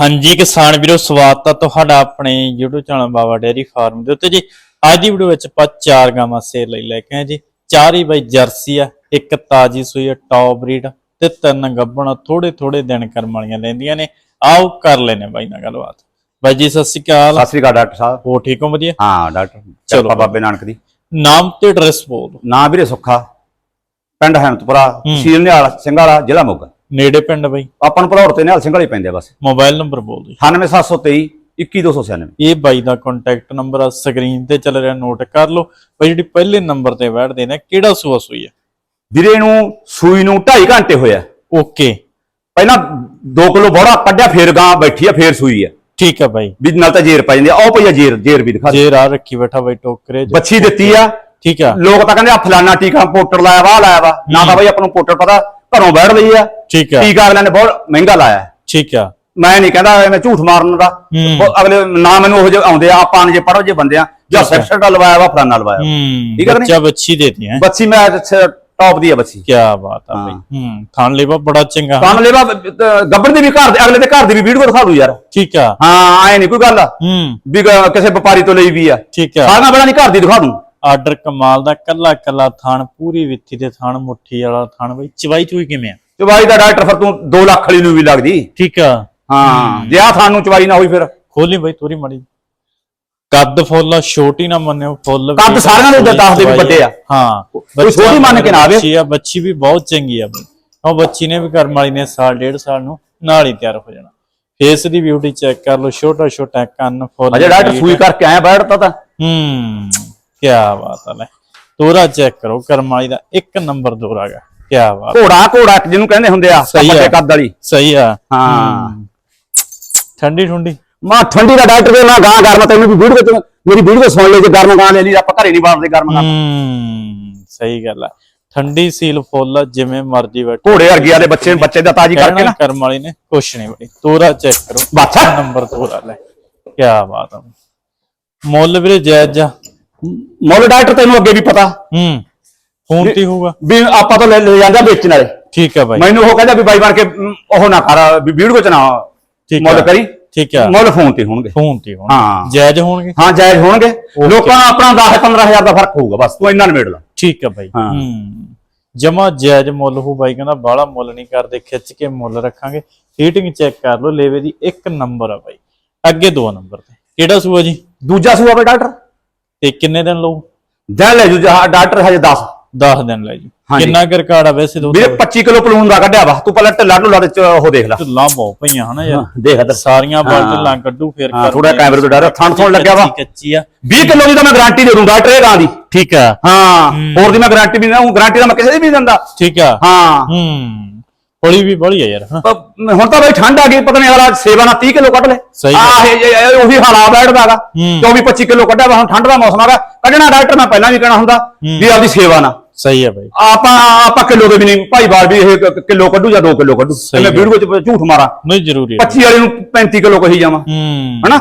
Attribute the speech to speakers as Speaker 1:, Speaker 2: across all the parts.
Speaker 1: ਹਾਂਜੀ ਕਿਸਾਨ ਵੀਰੋ ਸਵਾਗਤ ਹੈ ਤੁਹਾਡਾ ਆਪਣੇ YouTube channel Baba dairy farm ਦੇ ਉੱਤੇ ਜੀ। ਅੱਜ ਦੀ ਵੀਡੀਓ ਵਿੱਚ ਆਪਾਂ ਚਾਰ ਗਾਵਾਂ ਸੇਲ ਲਈ ਲੈ ਕੇ ਆਏ ਜੀ। ਚਾਰ ਹੀ ਬਾਈ ਜਰਸੀ ਆ ਇੱਕ ਤਾਜੀ ਸੂਈ ਆ ਟੌਪ ਬਰੀਡ ਤੇ ਤਿੰਨ ਗੱਭਣ ਥੋੜੇ ਥੋੜੇ ਦਿਨ ਕਰਮ ਵਾਲੀਆਂ ਲੈਂਦੀਆਂ ਨੇ। ਆਓ ਕਰ ਲੈਨੇ ਬਾਈ ਨਾਲ ਗੱਲਬਾਤ। ਬਾਈ ਜੀ ਸਤਿ ਸ਼੍ਰੀ ਅਕਾਲ।
Speaker 2: ਸਤਿ ਸ੍ਰੀ ਅਕਾਲ ਡਾਕਟਰ ਸਾਹਿਬ।
Speaker 1: ਹੋ ਠੀਕ ਹੋ? ਵਧੀਆ?
Speaker 2: ਹਾਂ ਡਾਕਟਰ
Speaker 1: ਚਲੋ।
Speaker 2: ਬਾਬੇ ਨਾਨਕ ਦੀ।
Speaker 1: ਨਾਮ ਤੇ ਐਡਰੈਸ ਬੋਲ।
Speaker 2: ਨਾਂ ਵੀਰੇ ਸੁੱਖਾ। ਪਿੰਡ ਹੈਮਤਪੁਰਾ ਤਹਿਸੀਲ ਨਿਹਾਲ ਸਿੰਘ ਵਾਲਾ ਜ਼ਿਲ੍ਹਾ ਮੋਗਾ।
Speaker 1: ਨੇੜੇ ਪਿੰਡ ਬਾਈ।
Speaker 2: ਆਪਾਂ ਨੂੰ ਭਲੌਰ ਤੇ ਨਿਹਾਲ ਸਿੰਘ ਵਾਲੇ ਪੈਂਦੇ ਆ ਬਸ।
Speaker 1: ਮੋਬਾਈਲ ਨੰਬਰ ਬੋਲ ਦਿਓ। ਜੀ।
Speaker 2: 98723 21296
Speaker 1: ਇਹ ਬਾਈ ਦਾ ਕੰਟੈਕਟ ਨੰਬਰ ਆ ਸਕਰੀਨ ਤੇ ਚੱਲ ਰਿਹਾ ਨੋਟ ਕਰ ਲਓ। ਬਾਈ ਜਿਹੜੀ ਪਹਿਲੇ ਨੰਬਰ ਤੇ ਬੈਠਦੇ ਨੇ ਕਿਹੜਾ ਸੂਆ ਸੂਈ ਆ?
Speaker 2: ਵੀਰੇ ਨੂੰ ਸੂਈ ਨੂੰ 2.5 ਘੰਟੇ ਹੋਇਆ
Speaker 1: ਓਕੇ।
Speaker 2: ਪਹਿਲਾਂ 2 ਕਿਲੋ ਬੋੜਾ ਕੱਢਿਆ ਫੇਰ ਗਾਂ ਬੈਠੀ ਆ ਫੇਰ ਸੂਈ ਆ।
Speaker 1: ਠੀਕ ਆ ਬਾਈ।
Speaker 2: ਵੀ ਨਾਲ ਤਾਂ ਜੇਰ ਪੈ ਜਾਂਦੀ ਆ। ਉਹ ਪਈ ਆ ਜੇਰ ਜੇਰ ਵੀ ਦਿਖਾ ਦੇ।
Speaker 1: ਜੇ ਰਾਹ ਰੱਖੀ ਬੈਠਾ ਬਾਈ ਟੋਕਰੇ
Speaker 2: ਬੱਚੀ ਦਿੱਤੀ ਆ।
Speaker 1: ਠੀਕ ਆ।
Speaker 2: ਲੋਕ ਤਾਂ ਕਹਿੰਦੇ ਆ ਫਲਾਨਾ ਟੀਕਾ ਪੋਟਰ ਲਾਇਆ ਵਾ ਲਾਇਆ ਵਾ। ਨਾ ਤਾਂ ਬਈ ਆਪਾਂ ਨੂੰ ਪੋਟਰ ਪਤਾ ਘਰੋਂ ਬੈਠ ਲਈ ਆ।
Speaker 1: ਠੀਕ ਆ।
Speaker 2: ਟੀਕਾ ਅਗਲਿਆਂ ਨੇ ਬਹੁਤ ਮਹਿੰਗਾ ਲਾਇਆ। ਹੈ।
Speaker 1: ਠੀਕ ਆ।
Speaker 2: ਮੈਂ ਨਹੀਂ ਕਹਿੰਦਾ ਐਵੇਂ ਝੂਠ ਮਾਰਨ ਦਾ।
Speaker 1: ਹੂੰ।
Speaker 2: ਉਹ ਅਗਲੇ ਨਾ ਮੈਨੂੰ ਉਹ ਜਿਹੇ ਆਉਂਦੇ ਆ ਆਪਾਂ ਜੇ ਪੜੋ ਜੇ ਬੰਦੇ ਆ ਜਾਂ ਸੈਕਸ਼ਨ ਦਾ ਲਵਾਇਆ ਵਾ ਫਲਾਨਾ ਲਵਾਇਆ ਵਾ।
Speaker 1: ਹੂੰ
Speaker 2: ਠੀਕ ਆ ਕਿ ਨਹੀਂ?
Speaker 1: ਬੱਚਾ ਬੱਚੀ ਦੇਤੀ ਹੈ।
Speaker 2: ਬੱਚੀ ਮੈਂ ਟੌਪ ਦੀ ਆ ਬੱਚੀ।
Speaker 1: ਕੀ ਬਾਤ ਆ ਬਾਈ।
Speaker 2: ਹਾਂ।
Speaker 1: ਹੂੰ ਥਾਣ ਲੇਵਾ ਬੜਾ ਚੰਗਾ।
Speaker 2: ਕੰਮ ਲੈਵਾ ਗੱਬਰ ਦੀ ਵੀ ਘਰ ਦੇ ਅਗਲੇ ਦੇ ਘਰ ਦੀ ਵੀ ਵੀਡੀਓ ਦਿਖਾ ਦੂ ਯਾਰ।
Speaker 1: ਠੀਕ ਆ।
Speaker 2: ਹਾਂ ਐ ਨਹੀਂ ਕੋਈ ਗੱਲ।
Speaker 1: ਹੂੰ।
Speaker 2: ਵੀ ਕਿਸੇ ਵਪਾਰੀ ਤੋਂ ਲਈ ਵੀ ਆ।
Speaker 1: ਠੀਕ ਆ।
Speaker 2: ਸਾਰਾ ਬੜਾ ਨਹੀਂ ਘਰ ਦੀ ਦਿਖਾ ਦੂੰ।
Speaker 1: ਆਰਡਰ ਕਮਾਲ ਦਾ ਕੱਲਾ ਕੱਲਾ ਥਾਣ ਪੂਰੀ ਵਿੱਥੀ ਤੇ ਥਾਣ ਮੁੱਠੀ ਵਾਲਾ ਥਾਣ ਬਾਈ ਚਵਾਈ ਚੂਈ ਕਿਵੇਂ ਆ?
Speaker 2: ਚਵਾਈ ਦਾ ਡਾਕਟਰ ਫਿਰ ਤੂੰ 2 ਲੱਖ ਵਾਲੀ ਨੂੰ ਵੀ ਲੱਗਦੀ।
Speaker 1: ਠੀਕ ਆ।
Speaker 2: ਹਾਂ ਜੇ ਆ ਥਾਂ ਨੂੰ ਚਵਾਈ ਨਾ ਹੋਈ ਫਿਰ।
Speaker 1: ਖੋਲੀ ਬਾਈ ਤੋਰੀ ਮੜੀ ਕੱਦ ਫੁੱਲ ਛੋਟੀ ਨਾ ਮੰਨਿਓ ਫੁੱਲ
Speaker 2: ਕੱਦ ਸਾਰਿਆਂ
Speaker 1: ਫੁੱਲੀ
Speaker 2: ਦੱਸ ਦੇ ਵੀ ਵੱਡੇ ਆ।
Speaker 1: ਹਾਂ
Speaker 2: ਕੋਈ ਛੋਟੀ ਮੰਨ ਕੇ ਨਾ ਆਵੇ।
Speaker 1: ਬੱਚੀ ਆ ਬੱਚੀ ਵੀ ਬਹੁਤ ਚੰਗੀ ਆ ਬਾਈ। ਉਹ ਬੱਚੀ ਨੇ ਵੀ ਕਰਮ ਵਾਲੀ ਨੇ ਸਾਲ ਡੇਢ ਸਾਲ ਨੂੰ ਨਾਲ ਹੀ ਤਿਆਰ ਹੋ ਜਾਣਾ। ਫੇਸ ਦੀ ਬਿਊਟੀ ਚੈੱਕ ਕਰ ਲਓ ਛੋਟਾ ਛੋਟਾ ਕੰਨ ਫੁੱਲ
Speaker 2: ਅਜੇ ਡਾਕਟਰ। ਸੂਈ ਕਰਕੇ ਆਇਆ ਬੈਠਦਾ ਤਾਂ।
Speaker 1: ਹੂੰ। ਕੀ ਬਾਤ ਆ ਲੈ। ਤੋਰਾ ਚੈੱਕ ਕਰੋ ਕਰਮ ਵਾਲੀ ਦਾ ਇੱਕ ਨੰਬਰ ਦੋਰਾ ਗਾ ਕੀ ਬਾਤ।
Speaker 2: ਘੋੜਾ ਘੋੜਾ ਜਿਹਨੂੰ ਕਹਿੰਦੇ ਹੁੰਦੇ ਆ
Speaker 1: ਸਹੀ ਆ।
Speaker 2: ਕੱਦ ਵਾਲੀ।
Speaker 1: ਸਹੀ ਆ।
Speaker 2: ਹਾਂ।
Speaker 1: ਠੰਡੀ ਠੁੰਡੀ।
Speaker 2: ਮਾ ਠੰਡੀ ਦਾ ਡਾਕਟਰ ਦੇ ਨਾਲ ਗਾਂ ਗਰਮ ਤੈਨੂੰ ਵੀ ਵੀਡੀਓ ਵਿੱਚ ਮੇਰੀ ਵੀਡੀਓ ਸੁਣ ਲੈ ਜੇ ਗਰਮ ਗਾਂ ਲੈ ਲਈ ਆਪਾਂ ਘਰੇ ਨਹੀਂ ਬਾੜਦੇ ਗਰਮ ਗਾਂ
Speaker 1: ਹੂੰ ਸਹੀ ਗੱਲ ਆ। ਠੰਡੀ ਸੀਲ ਫੁੱਲ ਜਿਵੇਂ ਮਰਜ਼ੀ ਬੈਠੋ।
Speaker 2: ਘੋੜੇ ਵਰਗੇ ਵਾਲੇ ਬੱਚੇ ਬੱਚੇ ਦਾ ਤਾਜੀ ਕਰਕੇ ਨਾ।
Speaker 1: ਕਰਮ ਵਾਲੀ ਨੇ ਕੁਛ ਨਹੀਂ ਬਈ ਤੋਰਾ ਚੈੱਕ ਕਰੋ।
Speaker 2: ਬਾਛਾ
Speaker 1: ਨੰਬਰ ਤੋਰਾ ਲੈ। ਕੀ ਬਾਤ ਆ। ਮੁੱਲ ਵੀਰੇ ਜਾਇਜ਼ ਆ।
Speaker 2: ਮੁੱਲ ਡਾਕਟਰ ਤੈਨੂੰ ਅੱਗੇ ਵੀ ਪਤਾ।
Speaker 1: ਹੂੰ ਫੋਨ ਤੇ ਹੋਊਗਾ।
Speaker 2: ਵੀ ਆਪਾਂ ਤੋਂ ਲੈ ਲੈ ਜਾਂਦਾ ਵੇਚਣ ਵਾਲੇ।
Speaker 1: ਠੀਕ ਆ ਬਾਈ।
Speaker 2: ਮੈਨੂੰ ਉਹ ਕਹਿੰਦਾ ਵੀ ਬਾਈ ਬਣ ਕੇ ਮ, ਉਹ ਨਾ ਕਰ ਵੀ ਵੀਡੀਓ ਚ ਨਾ
Speaker 1: ਠੀਕ
Speaker 2: ਮੁੱਲ
Speaker 1: ਆ।
Speaker 2: ਕਰੀ।
Speaker 1: ਠੀਕ ਆ।
Speaker 2: ਮੁੱਲ ਫੋਨ ਤੇ ਹੋਣਗੇ।
Speaker 1: ਫੋਨ ਤੇ ਹੋਣ
Speaker 2: ਹਾਂ।
Speaker 1: ਜਾਇਜ਼ ਹੋਣਗੇ?
Speaker 2: ਹਾਂ ਜਾਇਜ਼ ਹੋਣਗੇ। ਲੋਕਾਂ ਦਾ ਆਪਣਾ 10 15000 ਦਾ ਫ਼ਰਕ ਹੋਊਗਾ ਬਸ ਤੂੰ ਇੰਨਾ ਨਿਬੇੜ ਲਾ।
Speaker 1: ਠੀਕ ਆ ਬਾਈ।
Speaker 2: ਹਾਂ।
Speaker 1: ਹੂੰ। ਜਮਾ ਜਾਇਜ਼ ਮੁੱਲ ਹੋ ਬਾਈ ਕਹਿੰਦਾ ਬਾਹਲਾ ਮੁੱਲ ਨਹੀਂ ਕਰਦੇ ਖਿੱਚ ਕੇ ਮੁੱਲ ਰੱਖਾਂਗੇ। ਹੀਟਿੰਗ ਚੈੱਕ ਕਰ ਲਓ ਲੇਵੇ ਦੀ ਇੱਕ ਨੰਬਰ ਆ ਬਾਈ। ਅੱਗੇ ਦੋ ਨੰਬਰ ਤੇ। ਕਿਹੜਾ ਸੂਆ ਜੀ?
Speaker 2: ਦੂਜਾ ਸੂਆ ਬਈ ਡਾਕਟਰ।
Speaker 1: ਤੇ ਕਿੰਨੇ ਦਿਨ ਲਊ?
Speaker 2: ਦਿਨ ਲੈ ਜੂ ਜਹਾ ਡਾਕਟਰ ਹਜੇ 10
Speaker 1: 10 ਦਿਨ ਲੈ ਜੀ।
Speaker 2: ਹਾਂਜੀ।
Speaker 1: ਕਿੰਨਾ ਕੁ ਰਿਕਾਰਡ ਆ ਵੈਸੇ ਦੋ
Speaker 2: ਵੀਰੇ 25 ਕਿਲੋ ਪਲੂਨ ਦਾ ਕੱਢਿਆ ਵਾ। ਤੂੰ ਪਹਿਲਾਂ ਢਿੱਲਾ ਢੁੱਲਾ ਦੇ ਚ ਉਹ ਦੇਖ ਲੈ।
Speaker 1: ਢਿੱਲਾਂ ਬਹੁਤ ਪਈਆਂ ਹਨਾ ਯਾਰ।
Speaker 2: ਦੇਖ ਇੱਧਰ।
Speaker 1: ਸਾਰੀਆਂ ਬਾਲ ਢਿੱਲਾਂ ਕੱਢੂ ਫਿਰ
Speaker 2: ਹਾਂ,
Speaker 1: ਕਰ
Speaker 2: ਥੋੜ੍ਹਾ ਕੈਮਰੇ ਤੋਂ ਡਰ, ਥਣ ਥੁਣ ਲੱਗਿਆ ਵਾ।
Speaker 1: ਕੱਚੀ ਆ।
Speaker 2: 20 ਕਿਲੋ ਦੀ ਤਾਂ ਮੈਂ ਗਾਰੰਟੀ ਦੇ ਦੂੰ ਡਾਕਟਰ ਇਹ ਗਾਂ ਦੀ।
Speaker 1: ਠੀਕ ਆ।
Speaker 2: ਹਾਂ ਹੋਰ ਦੀ ਮੈਂ ਗਾਰੰਟੀ ਵੀ ਨਾ ਉਹ ਗਾਰੰਟੀ ਤਾਂ ਮੈਂ ਕਿਸੇ ਦੀ ਵੀ ਨਹੀਂ ਦਿੰਦਾ।
Speaker 1: ਠੀਕ ਆ।
Speaker 2: ਹਾਂ।
Speaker 1: ਹੂੰ। ਹੋਲੀ ਵੀ ਬੜੀ ਆ ਯਾਰ
Speaker 2: ਪ- ਹੁਣ ਤਾਂ ਬਈ ਠੰਡ ਆ ਗਈ ਪਤਾ ਨਹੀਂ ਅਗਲਾ ਸੇਵਾ ਨਾਲ 30 ਕਿਲੋ ਕੱਢ ਲੈ।
Speaker 1: ਸਹੀ
Speaker 2: ਆਹ ਇਹ- ਇਹ- ਇਹ ਉਹੀ ਹਾਲਾ ਬੈਠਦਾਗਾ
Speaker 1: ਹੂੰ।
Speaker 2: 24 25 ਕਿਲੋ ਕੱਢਿਆ ਵਾ ਹੁਣ ਠੰਡ ਦਾ ਮੌਸਮ ਆਗਾ ਕੱਢਣਾ ਡਾਕਟਰ ਮੈਂ ਪਹਿਲਾਂ ਵੀ ਕਹਿਣਾ ਹੁੰਦਾ ਵੀ ਆਪਦੀ ਸੇਵਾ ਨਾਲ।
Speaker 1: ਸਹੀ ਆ ਬਾਈ।
Speaker 2: ਆਪਾਂ ਆਪਾਂ ਕਿਲੋ ਦੇ ਵੀ ਨਹੀਂ ਭਾਈ ਬਾਲ ਵੀ ਇਹ ਕ- ਕਿਲੋ ਕੱਢੂ ਜਾਂ 2 ਕਿਲੋ ਕੱਢੂ।
Speaker 1: ਸਹੀ
Speaker 2: ਮੈਂ
Speaker 1: ਗੱਲ।
Speaker 2: ਵੀਡੀਓ ਵਿੱਚ ਝੂਠ ਮਾਰਾਂ।
Speaker 1: ਨਹੀਂ ਜ਼ਰੂਰੀ ਆ।
Speaker 2: 25 ਵਾਲੇ ਨੂੰ 35 ਕਿਲੋ ਕਹੀ ਜਾਵਾਂ।
Speaker 1: ਹੂੰ।
Speaker 2: ਹਨਾ?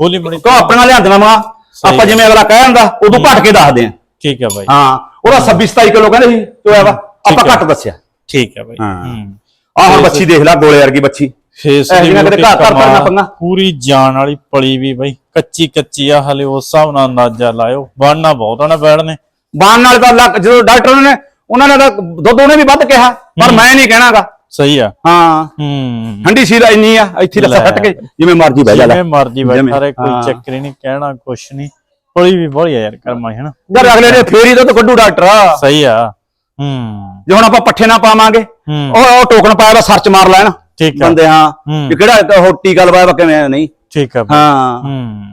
Speaker 1: ਹੋਲੀ ਬੜੀ।
Speaker 2: ਕੋ ਆਪਣਾ ਲਿਆਂਦੀਆਂ ਮਾਂ। ਆਪਾਂ ਜਿਵੇਂ ਅਗਲਾ ਕਹਿ ਹੁੰਦਾ ਉਦੋਂ ਘੱਟ ਕੇ ਦੱਸਦੇ ਆ।
Speaker 1: ਠੀਕ ਆ ਬਾਈ।
Speaker 2: ਹਾਂ ਉਹਦਾ 26 27 ਕਿਲੋ ਕਹਿੰਦੇ ਸੀ ਚੋਇਆ ਵਾ। ਆਪਾਂ
Speaker 1: ਠੀਕ।
Speaker 2: ਘੱਟ ਦੱਸਿਆ।
Speaker 1: ਠੀਕ ਆ ਬਾਈ।
Speaker 2: ਹਾਂ।
Speaker 1: ਹੂੰ।
Speaker 2: ਆਹ ਹੁਣ ਬੱਚੀ ਦੇਖ ਲੈ ਗੋਲੇ ਵਰਗੀ ਬੱਚੀ।
Speaker 1: ਫੇਸ
Speaker 2: ਇਹ
Speaker 1: ਦੀ
Speaker 2: ਜਿਵੇਂ ਕਿਤੇ
Speaker 1: beauty
Speaker 2: ਘਰ- ਘਰ
Speaker 1: ਕਮਾਲ,
Speaker 2: ਭਰਨਾ ਪੰਗਾ।
Speaker 1: ਪੂਰੀ ਜਾਨ ਵਾਲੀ ਪਲੀ ਵੀ ਬਾਈ ਕੱਚੀ ਕੱਚੀ ਆ ਹਲੇ ਉਸ ਹਿਸਾਬ ਨਾਲ ਅੰਦਾਜ਼ਾ ਲਾਇਓ। ਬਣਨਾ ਬਹੁਤ ਆ ਨਾ ਬੈਠਨੇ
Speaker 2: ਬਾਣ ਨਾਲ ਤਾਂ ਜਦੋਂ ਡਾਕਟਰ ਨੇ ਉਹਨਾਂ ਨੇ ਤਾਂ ਦੁੱਧ ਉਹਨੇ ਵੀ ਵੱਧ ਕਿਹਾ ਪਰ ਮੈਂ ਨਹੀਂ ਕਹਿਣਾਗਾ।
Speaker 1: ਸਹੀ ਆ।
Speaker 2: ਹਾਂ।
Speaker 1: ਹੂੰ।
Speaker 2: ਠੰਡੀ ਸੀਲ ਇੰਨੀ ਆ ਇੱਥੇ ਲੱਸਾ
Speaker 1: ਲੈ।
Speaker 2: ਫੱਟ ਕੇ ਜਿਵੇਂ ਮਰਜ਼ੀ ਬਹਿ ਜਾ ਲੈ।
Speaker 1: ਜਿਵੇਂ ਮਰਜ਼ੀ ਬੈਠਾ
Speaker 2: ਜਿਵੇਂ,
Speaker 1: ਰਹੇ ਕੋਈ
Speaker 2: ਹਾਂ।
Speaker 1: ਚੱਕਰ ਹੀ ਨਹੀਂ ਕਹਿਣਾ ਕੁਛ ਨਹੀਂ। ਪਲੀ ਵੀ ਆ ਯਾਰ ਕਰਮਾ ਹਨਾ?
Speaker 2: ਯਾਰ ਅਗਲੇ ਨੇ ਫੇਰ ਹੀ ਦੁੱਧ ਕੱਢੂ ਡਾਕਟਰ।
Speaker 1: ਸਹੀ ਆ। ਹੂੰ।
Speaker 2: ਜੇ ਹੁਣ ਆਪਾਂ ਪੱਠੇ ਨਾ ਪਾਵਾਂਗੇ ਉਹ ਉਹ ਟੋਕਨ ਪਾਇਆ ਵਾ ਸਰਚ ਮਾਰ ਲੈਣ
Speaker 1: ਠੀਕ ਆ।
Speaker 2: ਬੰਦੇ ਹਾਂ। ਵੀ ਕਿਹੜਾ ਉਹ ਟੀਕਾ ਲਵਾਇਆ ਵਾ ਕਿਵੇਂ ਆ, ਨਹੀਂ?
Speaker 1: ਠੀਕ ਆ। ਬਾਈ।
Speaker 2: ਹਾਂ।
Speaker 1: ਹੂੰ।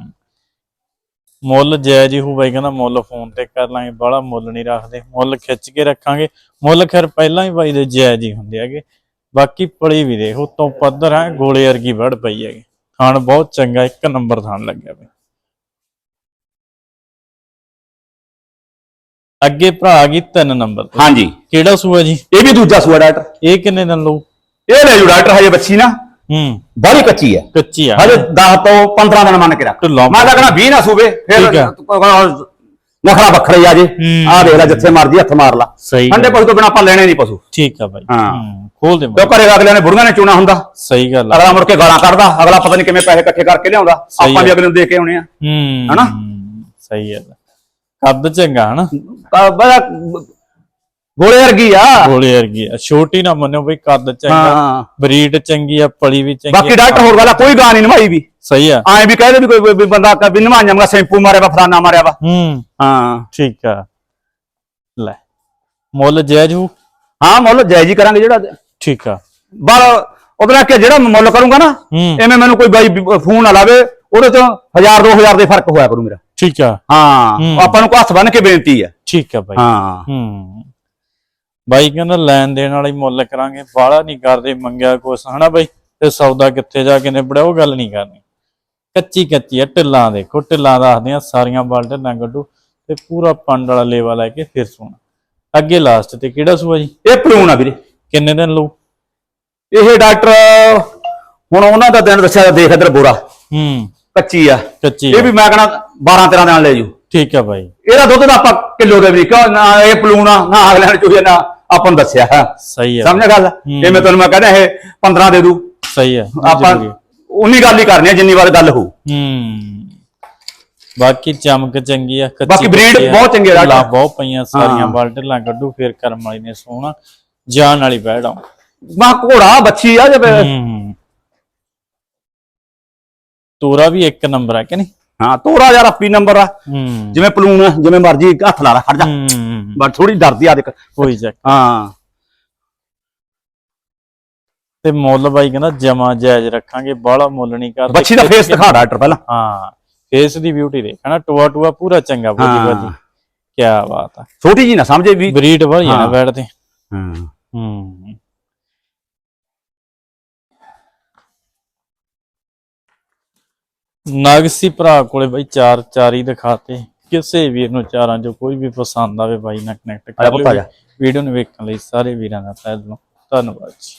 Speaker 1: ਮੁੱਲ ਜਾਇਜ਼ ਹੀ ਹੋ ਬਾਈ ਕਹਿੰਦਾ ਮੁੱਲ ਫੋਨ ਤੇ ਕਰ ਲਾਂਗੇ ਬੜਾ ਮੁੱਲ ਨਹੀਂ ਰੱਖਦੇ। ਮੁੱਲ ਖਿੱਚ ਕੇ ਰੱਖਾਂਗੇ। ਮੁੱਲ ਖੈਰ ਪਹਿਲਾਂ ਹੀ ਬਾਈ ਦੇ ਜਾਇਜ਼ ਹੀ ਹੁੰਦੇ ਹੈਗੇ। ਬਾਕੀ ਪੜੀ ਵੀ ਦੇਖ ਉਤੋਂ ਪੱਧਰ ਹੈ ਗੋਲੇ ਵਰਗੀ ਵੜ ਪਈ ਹੈਗੀ। ਥਾਣ ਬਹੁਤ ਚੰਗਾ ਇੱਕ ਨੰਬਰ ਥਾਣ ਲੱਗਿਆ ਬਈ ਅੱਗੇ ਭਰਾ ਆ ਗਈ ਤਿੰਨ ਨੰਬਰ? ਤੇ
Speaker 2: ਹਾਂਜੀ।
Speaker 1: ਕਿਹੜਾ ਸੂਆ ਜੀ?
Speaker 2: ਇਹ ਵੀ ਦੂਜਾ ਸੂਆ ਡਾਕਟਰ।
Speaker 1: ਇਹ ਕਿੰਨੇ ਦਿਨ ਲਊ?
Speaker 2: ਇਹ ਲੈ ਜੂ ਡਾਕਟਰ ਹਜੇ ਬੱਚੀ ਨਾ।
Speaker 1: ਹੂੰ।
Speaker 2: ਬੜੀ ਕੱਚੀ ਹੈ
Speaker 1: ਕੱਚੀ ਆ।
Speaker 2: ਹਜੇ 10 ਤੋਂ 15 ਦਿਨ ਮੰਨ ਕੇ ਰੱਖ।
Speaker 1: ਢਿੱਲਾ
Speaker 2: ਮੈਂ ਤਾਂ ਕਹਿੰਦਾ 20 ਨਾ ਸੂਵੇ ਫਿਰ
Speaker 1: ਠੀਕ ਆ।
Speaker 2: ਨਖਰਾ ਵੱਖਰਾ ਹੀ ਆ ਜੇ।
Speaker 1: ਹੂੰ।
Speaker 2: ਆਹ ਦੇਖ ਲੈ ਜਿੱਥੇ ਮਰਜ਼ੀ ਹੱਥ ਮਾਰ ਲਾ।
Speaker 1: ਸਹੀ
Speaker 2: ਠੰਡੇ
Speaker 1: ਗੱਲ।
Speaker 2: ਪਸ਼ੂ ਤੋਂ ਬਿਨਾ ਆਪਾਂ ਲੈਣੇ ਨਹੀਂ ਪਸ਼ੂ।
Speaker 1: ਠੀਕ ਆ ਬਾਈ।
Speaker 2: ਹਾਂ।
Speaker 1: ਹੂੰ ਖੋਲ ਦੇ
Speaker 2: ਤੇ ਘਰੇ ਅਗਲਿਆਂ ਨੇ ਬੁੜੀਆਂ ਨੇ ਚੁਣਾ ਹੁੰਦਾ।
Speaker 1: ਸਹੀ ਗੱਲ ਆ।
Speaker 2: ਅਗਲਾ ਮੁੜ ਕੇ ਗਾਲਾਂ ਕੱਢਦਾ ਅਗਲਾ ਪਤਾ ਨਹੀਂ ਕਿਵੇਂ ਪੈਸੇ ਇਕੱਠੇ ਕਰਕੇ ਲਿਆਉਂਦਾ।
Speaker 1: ਸਹੀ
Speaker 2: ਆਪਾਂ ਵੀ
Speaker 1: ਹੈ।
Speaker 2: ਅਗਲੇ ਨੂੰ ਦੇ ਕੇ ਆਉਣੇ ਆ।
Speaker 1: ਹੂੰ।
Speaker 2: ਹਨਾ?
Speaker 1: ਸਹੀ ਗੱਲ ਆ। ਕੱਦ ਚੰਗਾ ਹਨਾ?
Speaker 2: ਬੜਾ ਗੋਲੇ ਵਰਗੀ ਆ।
Speaker 1: ਗੋਲੇ ਵਰਗੀ ਆ। ਛੋਟੀ ਨਾ ਮੰਨੋ ਬਈ ਕੱਦ ਚੰਗਾ ਬਰੀਡ ਚੰਗੀ ਆ ਪਲੀ ਵੀ ਚੰਗੀ
Speaker 2: ਬਾਕੀ। ਡਾਕਟਰ ਹੋਰ ਗੱਲ ਆ ਕੋਈ ਗਾਂ ਨਹੀਂ ਨਵਾਈ ਵੀ।
Speaker 1: ਸਹੀ ਆ।
Speaker 2: ਐਂ ਵੀ ਕਹਦੇ ਵੀ ਕੋਈ ਬੰਦਾ ਕ- ਵੀ ਨਵਾਈਆਂ ਮੰਗਾ ਸ਼ੈਂਪੂ ਮਾਰਿਆ ਵਾ ਫਲਾਨਾ ਮਾਰਿਆ ਵਾ।
Speaker 1: ਹੂੰ।
Speaker 2: ਹਾਂ।
Speaker 1: ਠੀਕ ਆ। ਲੈ ਮੁੱਲ ਜਾਇਜ਼ ਹੋ
Speaker 2: ਹਾਂ ਮੁੱਲ ਜਾਇਜ਼ ਹੀ ਕਰਾਂਗੇ ਜਿਹੜਾ
Speaker 1: ਠੀਕ ਆ।
Speaker 2: ਪਰ ਉਹਦੇ ਕਿ ਜਿਹੜਾ ਮੁੱਲ ਕਰੂੰਗਾ ਨਾ ਐਵੇਂ ਮੈਨੂੰ ਕੋਈ ਬਾਈ ਫੋਨ ਨਾ ਲਾਵੇ ਉਹਦੇ ਤੋਂ 1000 2000 ਦੇ ਫ਼ਰਕ ਹੋਇਆ ਕਰੂ ਮੇਰਾ।
Speaker 1: ਠੀਕ ਆ।
Speaker 2: ਹਾਂ
Speaker 1: ਹੂੰ।
Speaker 2: ਆਪਾਂ ਨੂੰ ਹੱਥ ਬੰਨ ਕੇ ਬੇਨਤੀ ਹੈ
Speaker 1: ਠੀਕ ਆ ਬਾਈ।
Speaker 2: ਹਾਂ।
Speaker 1: ਹੂੰ। ਬਾਈ ਕਹਿੰਦਾ ਲੈਣ ਦੇਣ ਵਾਲਾ ਮੁੱਲ ਕਰਾਂਗੇ ਬਾਹਲਾ ਨਹੀਂ ਕਰਦੇ ਮੰਗਿਆ ਕੁਛ ਹਨਾ ਬਾਈ? ਤੇ ਸੌਦਾ ਕਿੱਥੇ ਜਾ ਕੇ ਨਿਬੜਿਆ ਉਹ ਗੱਲ ਨਹੀਂ ਕਰਨੀ। ਕੱਚੀ ਕੱਚੀ ਆ ਢਿੱਲਾਂ ਦੇਖੋ ਢਿੱਲਾਂ ਦੱਸਦੇ ਆ ਸਾਰੀਆਂ ਬਲ ਢਿੱਲਾਂ ਕੱਢੋ ਤੇ ਪੂਰਾ ਪੰਡ ਵਾਲਾ ਲੇਵਾ ਲੈ ਕੇ ਫਿਰ ਸੋਣਾ। ਅੱਗੇ ਲਾਸਟ ਤੇ ਕਿਹੜਾ ਸੂਆ ਜੀ?
Speaker 2: ਇਹ ਪਲੂਣ ਆ ਵੀਰੇ।
Speaker 1: ਕਿੰਨੇ ਦਿਨ ਲਊ?
Speaker 2: ਇਹ ਡਾਕਟਰ ਹੁਣ ਉਹਨਾਂ ਦਾ ਦਿਨ ਦੱਸਿਆ ਦੇਖ ਇਧਰ ਬੋਰਾ।
Speaker 1: ਹੂੰ।
Speaker 2: ਕੱਚੀ ਆ।
Speaker 1: ਕੱਚੀ
Speaker 2: ਇਹ
Speaker 1: ਆ।
Speaker 2: ਵੀ ਮੈਂ ਕਹਣਾ 12 13 ਦਿਨ ਲੈ ਜੂ
Speaker 1: ਠੀਕ ਆ ਬਾਈ।
Speaker 2: ਇਹਦਾ ਦੁੱਧ ਦਾ ਆਪਾਂ ਕਿਲੋ ਦੇ ਵੀ ਕਿਉਂ ਨਾ ਇਹ ਪਲੂਣ ਆ ਨਾ ਅਗਲੇ ਨੇ ਚੂਹੇ ਨਾ ਆਪਾਂ ਨੂੰ ਦੱਸਿਆ।
Speaker 1: ਸਹੀ ਆ।
Speaker 2: ਸਮਝ ਗੱਲ? ਜੇ ਮੈਂ ਤੁਹਾਨੂੰ ਮੈਂ ਕਹਿੰਦਾ ਇਹ 15 ਦੇ ਦੂ
Speaker 1: ਸਹੀ ਆ
Speaker 2: ਆਪਾਂ। ਉਨੀ ਗੱਲ ਹੀ ਕਰਨੀ ਆ ਜਿੰਨੀ ਵਾਰ ਗੱਲ ਹੋਊ।
Speaker 1: ਹੂੰ। ਬਾਕੀ ਚਮਕ ਚੰਗੀ ਆ ਕੱਚੀ
Speaker 2: ਬਾਕੀ
Speaker 1: ਆ,
Speaker 2: ਬਹੁਤ ਚੰਗੀ ਆ।
Speaker 1: ਢਿੱਲਾਂ ਬਹੁਤ ਪਈਆਂ ਸਾਰੀਆਂ
Speaker 2: ਹਾਂ।
Speaker 1: ਬਲ ਢਿੱਲਾਂ ਕੱਢੂ ਫਿਰ ਕਰਮ ਵਾਲੀ ਨੇ ਸੋਹਣਾ। ਜਾਨ ਵਾਲੀ ਬੈੜ ਆਉਂ।
Speaker 2: ਮਾ ਘੋੜਾ ਬੱਚੀ ਆ ਜੇ
Speaker 1: ਤੋਰਾ ਵੀ ਇੱਕ ਨੰਬਰ ਆ ਕਿ ਨਹੀਂ?
Speaker 2: ਹਾਂ ਤੋਰਾ ਯਾਰ ਆਪੀ ਨੰਬਰ ਆ।
Speaker 1: ਹੂੰ।
Speaker 2: ਜਿਵੇਂ ਪਲੂਣ ਆ, ਜਿਵੇਂ ਮਰਜ਼ੀ ਹੱਥ ਲਾ ਲਾ ਖੜ ਜਾ।
Speaker 1: ਹੂੰ
Speaker 2: ਬਸ ਥੋੜੀ ਡਰਦੀ ਆ ਦੇਖ।
Speaker 1: ਕੋਈ ਚੱਕ
Speaker 2: ਹਾਂ।
Speaker 1: ਤੇ ਮੁੱਲ ਬਾਈ ਕਹਿੰਦਾ ਜਮਾ ਜਾਇਜ਼ ਰੱਖਾਂਗੇ ਬਾਹਲਾ ਮੁੱਲ ਨਹੀਂ ਕਰਦੇ।
Speaker 2: ਬੱਚੀ ਦਾ ਫੇਸ ਦਿਖਾ ਡਾਕਟਰ ਪਹਿਲਾਂ।
Speaker 1: ਹਾਂ ਫੇਸ ਦੀ ਬਿਊਟੀ ਦੇਖ। ਹਨਾ ਟੋਆ ਟੋਆ ਪੂਰਾ ਚੰਗਾ ਬੋਦੀ
Speaker 2: ਹਾਂ।
Speaker 1: ਕੀ ਬਾਤ ਆ।
Speaker 2: ਛੋਟੀ ਜੀ ਨਾ ਸਮਝੇ ਵੀ।
Speaker 1: ਬਰੀਡ ਵਾਲੀ ਆ ਨਾ
Speaker 2: ਹਾਂ।
Speaker 1: ਬੈਠਦੇ
Speaker 2: ਹਾਂ।
Speaker 1: ਹੂੰ। ਨਾਗਸੀ ਭਰਾ ਕੋਲੇ ਬਾਈ ਚਾਰ ਚਾਰ ਦਿਖਾਤੇ। ਕਿਸੇ ਵੀਰ ਨੂੰ ਚਾਰਾਂ ਚੋਂ ਕੋਈ ਵੀ ਪਸੰਦ ਆਵੇ ਬਾਈ ਨਾਲ ਕਨੈਕਟ
Speaker 2: ਜਾ
Speaker 1: ਕਰ ਲਿਓ।
Speaker 2: ਜਾ।
Speaker 1: ਵੀਡੀਓ ਨੂੰ ਵੇਖਣ ਲਈ ਸਾਰੇ ਵੀਰਾਂ ਦਾ ਤਹਿ ਦਿਲੋਂ। ਧੰਨਵਾਦ ਜੀ।